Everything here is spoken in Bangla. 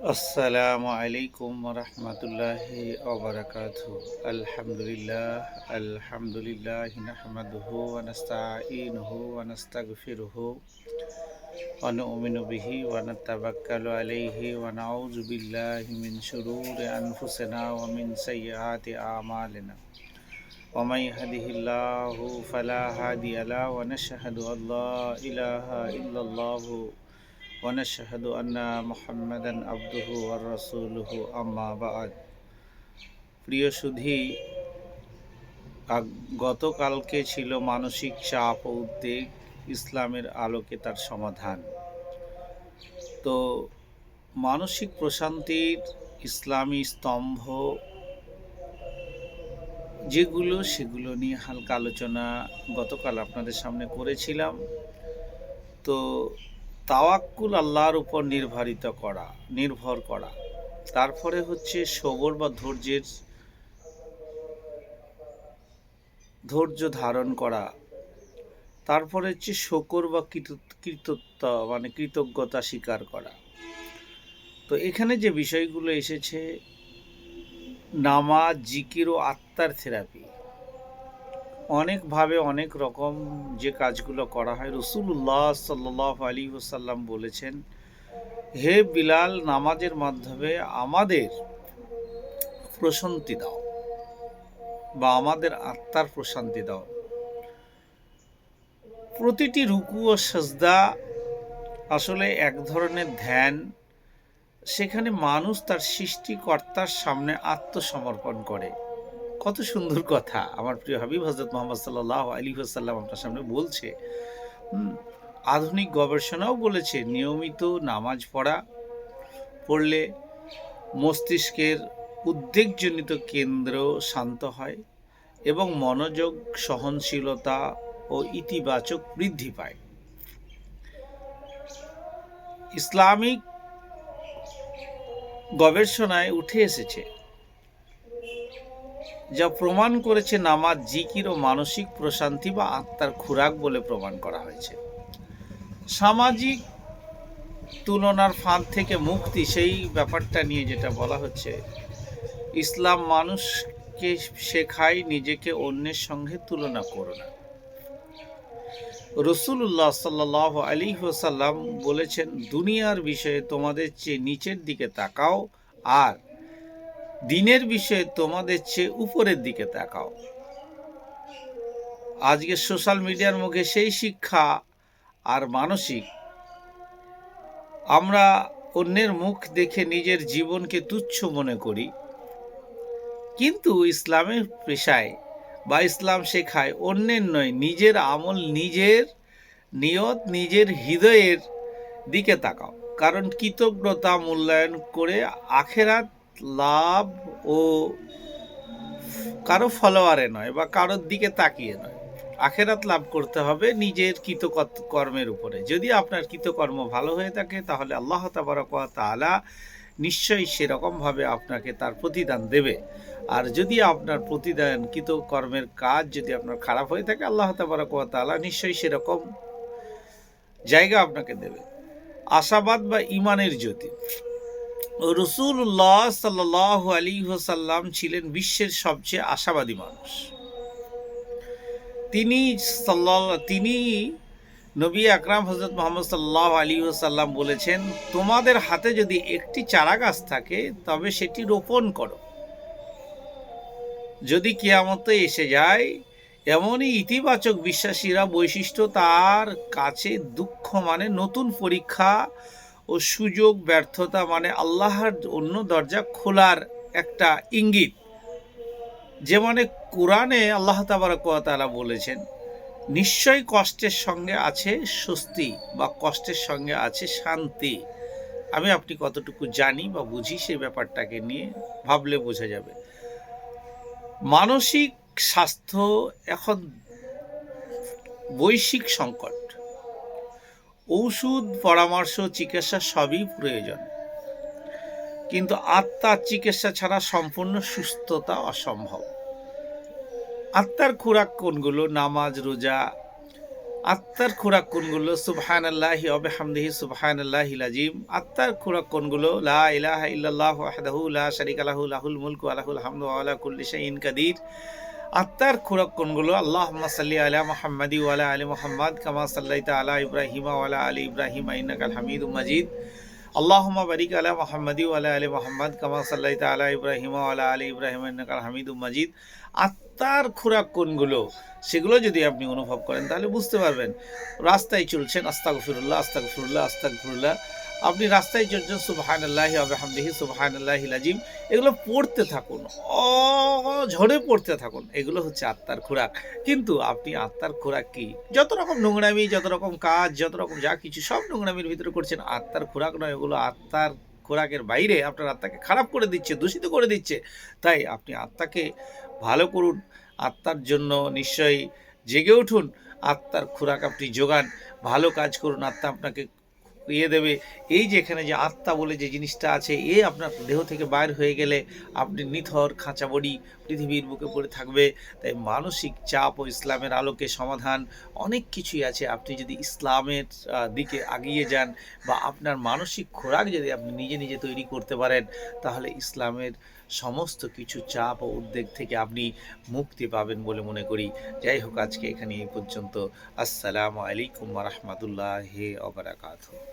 السلام عليكم ورحمة الله وبركاته الحمد لله الحمد لله نحمده ونستعينه ونستغفره ونؤمن به ونتوكل عليه ونعوذ بالله من شرور أنفسنا ومن سيئات أعمالنا ومن يهده الله فلا هادي له ونشهد أن لا إله إلا الله ونشهد أن محمدا عبده ورسوله أما بعد প্রিয় সুধী আগ- গতকালকে ছিল মানসিক চাপ ও উদ্বেগ ইসলামের আলোকে তার সমাধান তো মানসিক প্রশান্তির ইসলামী স্তম্ভ যেগুলো সেগুলো নিয়ে হালকা আলোচনা গতকাল আপনাদের সামনে করেছিলাম তো তাওয়াক্কুল আল্লাহর উপর নির্ধারিত করা, নির্ভর করা। তারপরে হচ্ছে সবর বা ধৈর্যের, ধৈর্য ধারণ করা। তারপরে হচ্ছে শকর বা কৃত- কৃতজ্ঞতা মানে কৃতজ্ঞতা স্বীকার করা। তো এখানে যে বিষয়গুলো এসেছে, নামাজ, জিকির ও আত্মার থেরাপি। অনেকভাবে অনেক রকম যে কাজগুলো করা হয়। রসুল্লাহ সাল্লাহ আলী ওসাল্লাম বলেছেন, হে বিলাল, নামাজের মাধ্যমে আমাদের প্রশান্তি দাও বা আমাদের আত্মার প্রশান্তি দাও। প্রতিটি রুকু ও সাজদা আসলে এক ধরনের ধ্যান। সেখানে মানুষ তার সৃষ্টিকর্তার সামনে আত্মসমর্পণ করে। কত সুন্দর কথা। আমার প্রিয় হাবিব হজরত মোহাম্মদ সাল্লাহ আলী হাসাল্লাম আপনার সামনে বলছে আধুনিক গবেষণাও বলেছে নিয়মিত নামাজ পড়া, পড়লে মস্তিষ্কের উদ্বেগজনিত কেন্দ্র শান্ত হয় এবং মনোযোগ সহনশীলতা ও ইতিবাচক বৃদ্ধি পায়। ইসলামিক গবেষণায় উঠে এসেছে যা প্রমাণ করেছে নামাজ, জিকির ও মানসিক প্রশান্তি বা আত্মার খোরাক বলে প্রমাণ করা হয়েছে। সামাজিক তুলনার ফাঁদ থেকে মুক্তি, সেই ব্যাপারটা নিয়ে যেটা বলা হচ্ছে, ইসলাম মানুষকে শেখায় নিজেকে অন্যের সঙ্গে তুলনা করো না। রসুল্লাহ সাল্লাহ আলী ওসাল্লাম বলেছেন, দুনিয়ার বিষয়ে তোমাদের চেয়ে নিচের দিকে তাকাও, আর দিনের বিষয়ে তোমাদের চেয়ে উপরের দিকে তাকাও। আজকে সোশ্যাল মিডিয়ার মুখে সেই শিক্ষা আর মানসিক, আমরা অন্যের মুখ দেখে নিজের জীবনকে তুচ্ছ মনে করি। কিন্তু ইসলামের পেশায় বা ইসলাম শেখায় অন্যের নয়, নিজের আমল, নিজের নিয়ত, নিজের হৃদয়ের দিকে তাকাও। কারণ কৃতজ্ঞতা মূল্যায়ন করে আখেরাত লাভ ও কারও ফলোয়ারে নয় বা কারোর দিকে তাকিয়ে নয়। আখেরাত লাভ করতে হবে নিজের কৃতকর্ম- কর্মের উপরে। যদি আপনার কৃতকর্ম ভালো হয়ে থাকে, তাহলে আল্লাহ তাবারক তাআলা নিশ্চয়ই সেরকমভাবে আপনাকে তার প্রতিদান দেবে। আর যদি আপনার প্রতিদান কৃতকর্মের কাজ যদি আপনার খারাপ হয়ে থাকে, আল্লাহ তাবারক তাআলা নিশ্চয়ই সেরকম জায়গা আপনাকে দেবে। আশাবাদ বা ইমানের জ্যোতি। রসুল্লাহ সাল্লাহ আলী সাল্লাম ছিলেন বিশ্বের সবচেয়ে আশাবাদী মানুষ। তিনি তিনি নবী আকরাম হজরত মোহাম্মদ সাল্লাহ আলী সাল্লাম বলেছেন, তোমাদের হাতে যদি একটি চারা গাছ থাকে, তবে সেটি রোপণ করো। যদি কিয়ামতে এসে যায়, এমনই ইতিবাচক বিশ্বাসীরা বৈশিষ্ট্য তার কাছে দুঃখ মানে নতুন পরীক্ষা ও সুযোগ, ব্যর্থতা মানে আল্লাহর অন্য দরজা খোলার একটা ইঙ্গিত। যে মানে কোরআনে আল্লাহ তাবারকালা বলেছেন, নিশ্চয়ই কষ্টের সঙ্গে আছে স্বস্তি বা কষ্টের সঙ্গে আছে শান্তি। আমি আপনি কতটুকু জানি বা বুঝি সেই ব্যাপারটাকে নিয়ে, ভাবলে বোঝা যাবে। মানসিক স্বাস্থ্য এখন বৈশ্বিক সংকট। ঔষধ, পরামর্শ, চিকিৎসা সবই প্রয়োজন। কিন্তু আত্মার চিকিৎসা ছাড়া সম্পূর্ণ সুস্থতা অসম্ভব। আত্মার খোরাক কোনগুলো? নামাজ, রোজা। আত্মার খোরাক কোনগুলো? সুবহান আল্লাহি অবেহামদিহি সুবহান আল্লাহি আজিম আত্মার খোরাক কোনগুলো? লা ইলাহা ইল্লাল্লাহ ওয়াহদাহু লা শারিকা লাহু, লাহুল মুলকু ওয়া লাহুল হামদু ওয়া আলা কুল্লি শাইইন কাদির। আত্মার খোরাক কোনগুলো? আল্লাহুম্মা সাল্লি আলা মুহাম্মাদি ওয়া আলা আলি মুহাম্মাদ কামা সাল্লাইতা আলা ইব্রাহিমা ওয়া আলা আলি ইব্রাহিমা ইন্নাকাল হামিদুম মাজিদ। আল্লাহুম্মা বারিক আলা মুহাম্মাদি ওয়া আলা আলি মুহাম্মাদ কামা সাল্লাইতা আলা ইব্রাহিমা ওয়া আলা আলি ইব্রাহিমা ইন্নাকাল হামিদুম মাজিদ। আত্মার খোরাক কোনগুলো? সেগুলো যদি আপনি অনুভব করেন তাহলে বুঝতে পারবেন। রাস্তায় চলছেন আস্তাক ফিরুল্লাহ আস্তাক ফিরুল্লাহ আস্তাক ফিরুল্লাহ আপনি রাস্তায় চলছেন সুবাহান আল্লাহি আবহামদিহি সুবাহান আল্লাহি আজিম এগুলো পড়তে থাকুন ঝরে পড়তে থাকুন। এগুলো হচ্ছে আত্মার খোরাক। কিন্তু আপনি আত্মার খোরাক কি? যত রকম নোংরামি, যত রকম কাজ, যত রকম যা কিছু, সব নোংরামির ভিতরে করছেন। আত্মার খোরাক নয়, এগুলো আত্মার খোরাকের বাইরে আপনার আত্মাকে খারাপ করে দিচ্ছে, দূষিত করে দিচ্ছে। তাই আপনি আত্মাকে ভালো করুন। আত্মার জন্য নিশ্চয়ই জেগে উঠুন। আত্মার খোরাক আপনি যোগান। ভালো কাজ করুন। আত্মা আপনাকে ইয়ে দেবে। এই যে এখানে যে আত্মা বলে যে জিনিসটা আছে, এ আপনার দেহ থেকে বাইর হয়ে গেলে আপনি নিথর খাঁচা বডি পৃথিবীর বুকে পড়ে থাকবে। তাই মানসিক চাপ ও ইসলামের আলোকে সমাধান অনেক কিছুই আছে। আপনি যদি ইসলামের দিকে আগিয়ে যান বা আপনার মানসিক খোরাক যদি আপনি নিজে নিজে তৈরি করতে পারেন, তাহলে ইসলামের সমস্ত কিছু চাপ ও উদ্বেগ থেকে আপনি মুক্তি পাবেন বলে মনে করি। যাই হোক, আজকে এখানে এই পর্যন্ত। আসসালামু আলাইকুম রহমতুল্লাহ অবরাকাত